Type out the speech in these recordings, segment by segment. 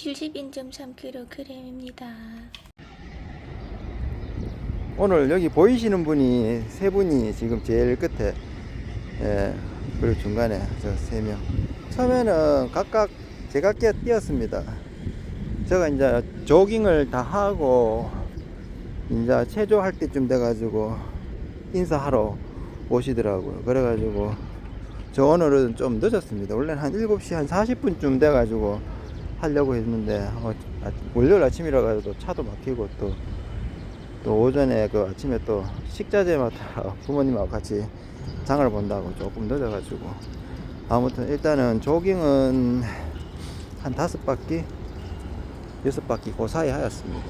71.3kg입니다. 오늘 여기 보이시는 분이 세 분이 지금 제일 끝에 예, 그리고 중간에 저 세 명. 처음에는 각각 제각기 뛰었습니다. 제가 이제 조깅을 다 하고 이제 체조할 때쯤 돼가지고 인사하러 오시더라고요. 그래가지고 저 오늘은 좀 늦었습니다. 원래는 한 7시 한 40분쯤 돼가지고 하려고 했는데 어, 아, 월요일 아침이라 가지고 차도 막히고 또 또 오전에 그 아침에 또 식자재 맡아 부모님하고 같이 장을 본다고 조금 늦어가지고. 아무튼 일단은 조깅은 한 다섯 바퀴 여섯 바퀴 그 사이 하였습니다.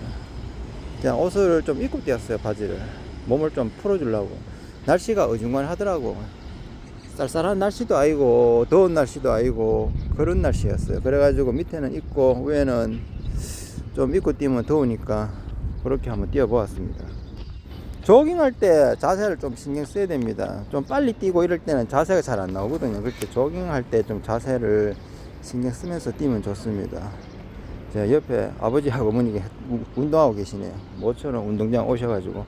그냥 옷을 좀 입고 뛰었어요 바지를. 몸을 좀 풀어주려고. 날씨가 어중간하더라고. 쌀쌀한 날씨도 아니고 더운 날씨도 아니고 그런 날씨였어요 그래가지고 밑에는 입고 위에는 좀 입고 뛰면 더우니까 그렇게 한번 뛰어보았습니다. 조깅할 때 자세를 좀 신경 써야 됩니다. 좀 빨리 뛰고 이럴 때는 자세가 잘 안 나오거든요. 그렇게 조깅할 때 좀 자세를 신경 쓰면서 뛰면 좋습니다. 제 옆에 아버지하고 어머니가 우- 운동하고 계시네요. 모처럼 운동장 오셔가지고.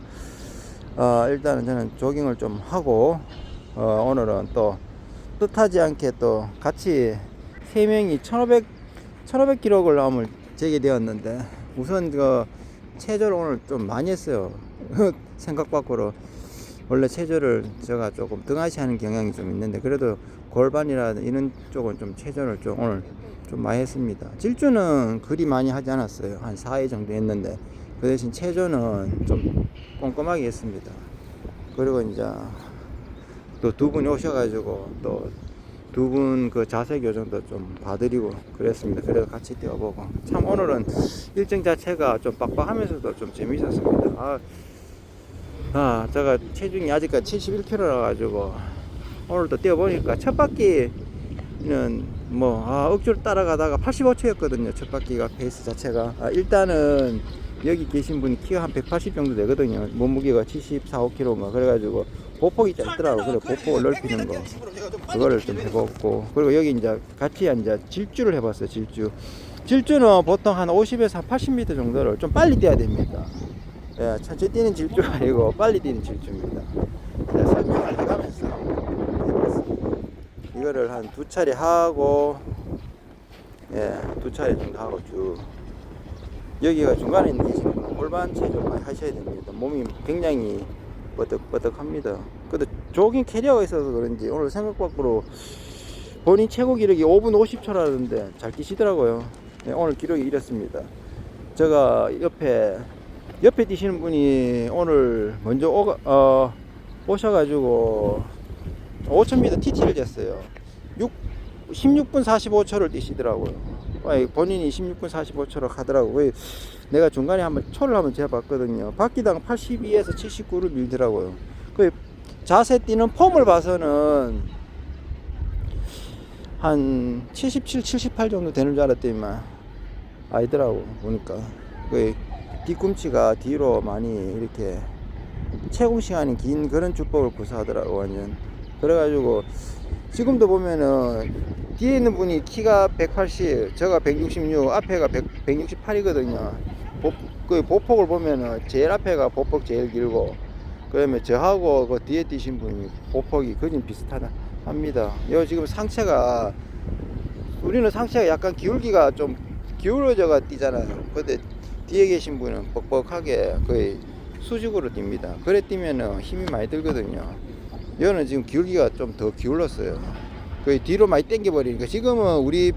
어, 일단은 저는 조깅을 좀 하고, 어, 오늘은 또 뜻하지 않게 또 같이 세 명이 1500, 1500 기록을 나옴을 재게 되었는데, 우선 그 체조를 오늘 좀 많이 했어요. 생각 밖으로. 원래 체조를 제가 조금 등하시 하는 경향이 좀 있는데, 그래도 골반이나 이런 쪽은 좀 체조를 좀 오늘 좀 많이 했습니다. 질주는 그리 많이 하지 않았어요. 한 4회 정도 했는데, 그 대신 체조는 좀 꼼꼼하게 했습니다. 그리고 이제 또 두 분이 오셔가지고 또 두 분 그 자세 교정도 좀 봐드리고 그랬습니다. 그래서 같이 뛰어보고 참 오늘은 일정 자체가 좀 빡빡하면서도 좀 재미있었습니다. 아, 아 제가 체중이 아직까지 71kg라 가지고 오늘도 뛰어보니까 첫 바퀴는 뭐 아, 억지로 따라가다가 85초였거든요. 첫 바퀴가 페이스 자체가 아, 일단은 여기 계신 분이 키가 한 180 정도 되거든요. 몸무게가 74, 5kg인가 그래가지고 보폭이 짧더라고. 그래 보폭을 넓히는 거 그거를 좀 해봤고 그리고 여기 이제 같이 이제 질주를 해봤어요. 질주. 질주는 보통 한 50에서 80m 정도를 좀 빨리 뛰어야 됩니다. 예, 천천히 뛰는 질주가 아니고 빨리 뛰는 질주입니다. 제가 설명을 해가면서 해봤습니다. 이거를 한 두 차례 하고 예, 두 차례 정도 하고 쭉 여기가 중간에 있는 골반 체조 많이 하셔야 됩니다. 몸이 굉장히 뻐덕뻐덕합니다. 근데 조깅 캐리어가 있어서 그런지 오늘 생각 밖으로 본인 최고 기록이 5분 50초라는데 잘 뛰시더라고요. 네, 오늘 기록이 이랬습니다. 제가 옆에 옆에 뛰시는 분이 오늘 먼저 오가, 어, 오셔가지고 5,000m TT를 쟀어요. 6, 16분 45초를 뛰시더라고요. 본인이 16분 45초로 하더라고. 요 내가 중간에 한번 초를 한번 재봤거든요. 바퀴당 82에서 79를 밀더라고요. 그 자세 뛰는 폼을 봐서는 한 77, 78 정도 되는 줄 알았더니만 아니더라고 보니까 그 뒤꿈치가 뒤로 많이 이렇게 채공 시간이 긴 그런 주법을 구사하더라고 완전 그래가지고 지금도 보면은 뒤에 있는 분이 키가 180 제가 166 앞에가 100, 168이거든요. 보, 그 보폭을 보면은 제일 앞에가 보폭 제일 길고 그다음에 저하고 그 뒤에 뛰신 분이 보폭이 거진 비슷하다 합니다. 요 지금 상체가 우리는 상체가 약간 기울기가 좀 기울어져가 뛰잖아요. 근데 뒤에 계신 분은 뻑뻑하게 거의 수직으로 뜁니다. 그래 뛰면은 힘이 많이 들거든요. 얘는 지금 기울기가 좀 더 기울었어요 거의 뒤로 많이 당겨 버리니까 지금은 우리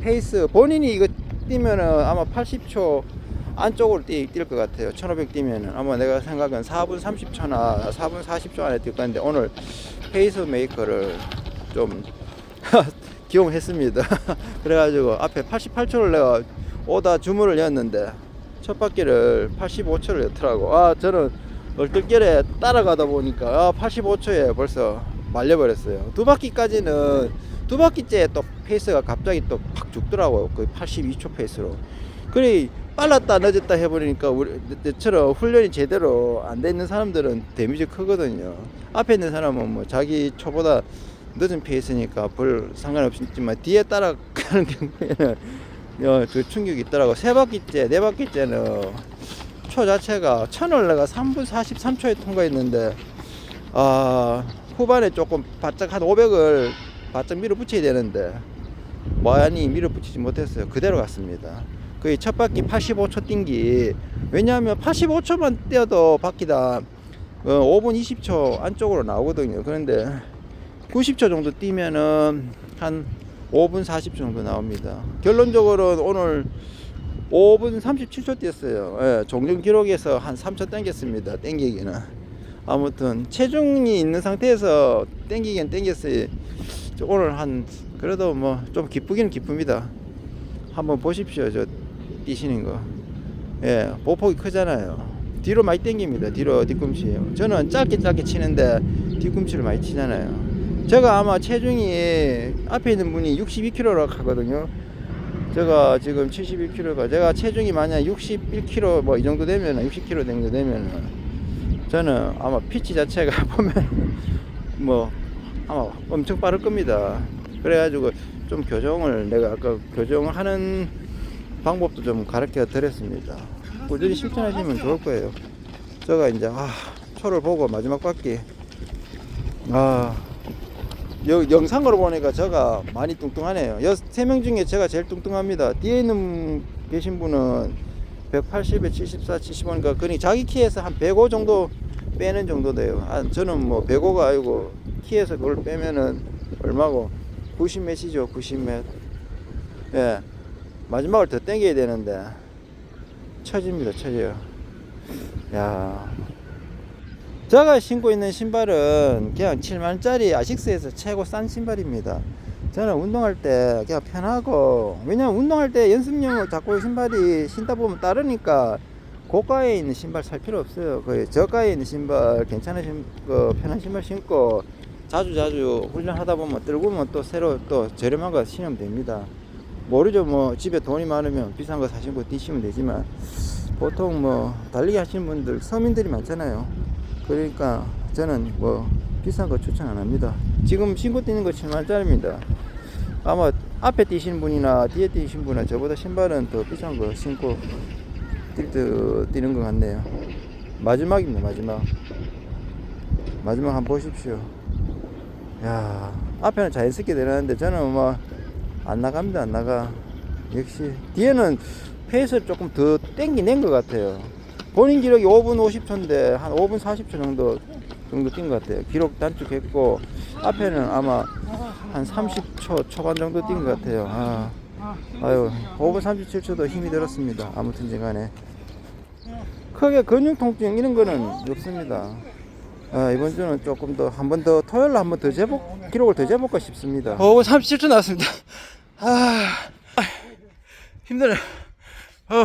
페이스 본인이 이거 뛰면은 아마 80초 안쪽으로 뛸것 같아요. 1500 뛰면은. 아마 내가 생각은 4분 30초나 4분 40초 안에 뛸 건데 오늘 페이스 메이커를 좀 기용했습니다. 그래가지고 앞에 88초를 내가 오다 주문을 였는데 첫 바퀴를 85초를 였더라고. 아 저는 얼떨결에 따라가다 보니까 아 85초에 벌써 말려버렸어요. 두 바퀴까지는 두 바퀴째 또 페이스가 갑자기 또 팍 죽더라고요. 거의 82초 페이스로. 그래 빨랐다 늦었다 해버리니까 우리 내처럼 훈련이 제대로 안 돼 있는 사람들은 데미지 크거든요. 앞에 있는 사람은 뭐 자기 초보다 늦은 페이스니까 별 상관없지만 뒤에 따라가는 경우에는 어, 그 충격이 있더라고. 세 바퀴째, 네 바퀴째는 초 자체가 천을 내가 3분 43초에 통과했는데, 아, 후반에 조금 바짝 한 500을 바짝 밀어붙여야 되는데, 많이 밀어붙이지 못했어요. 그대로 갔습니다. 거의 첫 바퀴 85초 뛴기. 왜냐하면 85초만 뛰어도 바퀴다 어, 5분 20초 안쪽으로 나오거든요. 그런데 90초 정도 뛰면은 한 5분 40초 정도 나옵니다. 결론적으로는 오늘 5분 37초 뛰었어요. 예, 종전 기록에서 한 3초 땡겼습니다. 땡기기는. 아무튼 체중이 있는 상태에서 땡기긴 땡겼어요. 저 오늘 한 그래도 뭐 좀 기쁘긴 기쁩니다. 한번 보십시오. 저 뛰시는 거. 예, 보폭이 크잖아요. 뒤로 많이 땡깁니다. 뒤로 뒤꿈치. 저는 짧게 짧게 치는데 뒤꿈치를 많이 치잖아요. 제가 아마 체중이 앞에 있는 분이 62kg라고 하거든요. 제가 지금 71kg가 제가 체중이 만약 61kg 뭐 이 정도 되면 60kg 정도 되면 저는 아마 피치 자체가 보면 뭐 아마 엄청 빠를 겁니다. 그래가지고 좀 교정을 내가 아까 교정하는 방법도 좀 가르쳐 드렸습니다. 꾸준히 실천하시면 좋을 거예요. 제가 이제 아, 초를 보고 마지막 바퀴 아 여, 영상으로 보니까 제가 많이 뚱뚱하네요. 세 명 중에 제가 제일 뚱뚱합니다. 뒤에 있는 계신 분은 180에 74, 75니까 그니 자기 키에서 한 105 정도 빼는 정도 돼요. 아, 저는 뭐 105가 아니고 키에서 그걸 빼면은 얼마고 90몇이죠. 90몇. 예. 마지막을 더 땡겨야 되는데 처집니다. 처져요. 야. 제가 신고 있는 신발은 그냥 7만원짜리 아식스에서 최고 싼 신발입니다. 저는 운동할 때 그냥 편하고, 왜냐면 운동할 때 연습용을 자꾸 신발이 신다 보면 따르니까 고가에 있는 신발 살 필요 없어요. 거의 저가에 있는 신발, 괜찮은 신, 그 편한 신발 신고 자주 자주 훈련하다 보면 떨구면 또 새로 또 저렴한 거 신으면 됩니다. 모르죠. 뭐 집에 돈이 많으면 비싼 거 사시고 뛰시면 되지만 보통 뭐 달리기 하시는 분들 서민들이 많잖아요. 그러니까 저는 뭐 비싼 거 추천 안 합니다. 지금 신고 뛰는 거 7만원짜리입니다. 아마 앞에 뛰시는 분이나 뒤에 뛰시는 분은 저보다 신발은 더 비싼 거 신고 뛰는 것 같네요. 마지막입니다, 마지막. 마지막 한번 보십시오. 야, 앞에는 자연스럽게 내려가는데 저는 뭐 안 나갑니다, 안 나가. 역시 뒤에는 페이스를 조금 더 땡기낸 것 같아요. 본인 기록이 5분 50초인데 한 5분 40초 정도 정도 뛴 것 같아요. 기록 단축했고 앞에는 아마 한 30초 초반 정도 뛴 것 같아요. 아, 아유 5분 37초도 힘이 들었습니다. 아무튼 간에 크게 근육 통증 이런 거는 없습니다. 아, 이번 주는 조금 더 한 번 더 토요일 한번더 재복 기록을 더 재볼까 싶습니다. 5분 37초 나왔습니다. 아, 힘들어요. 어.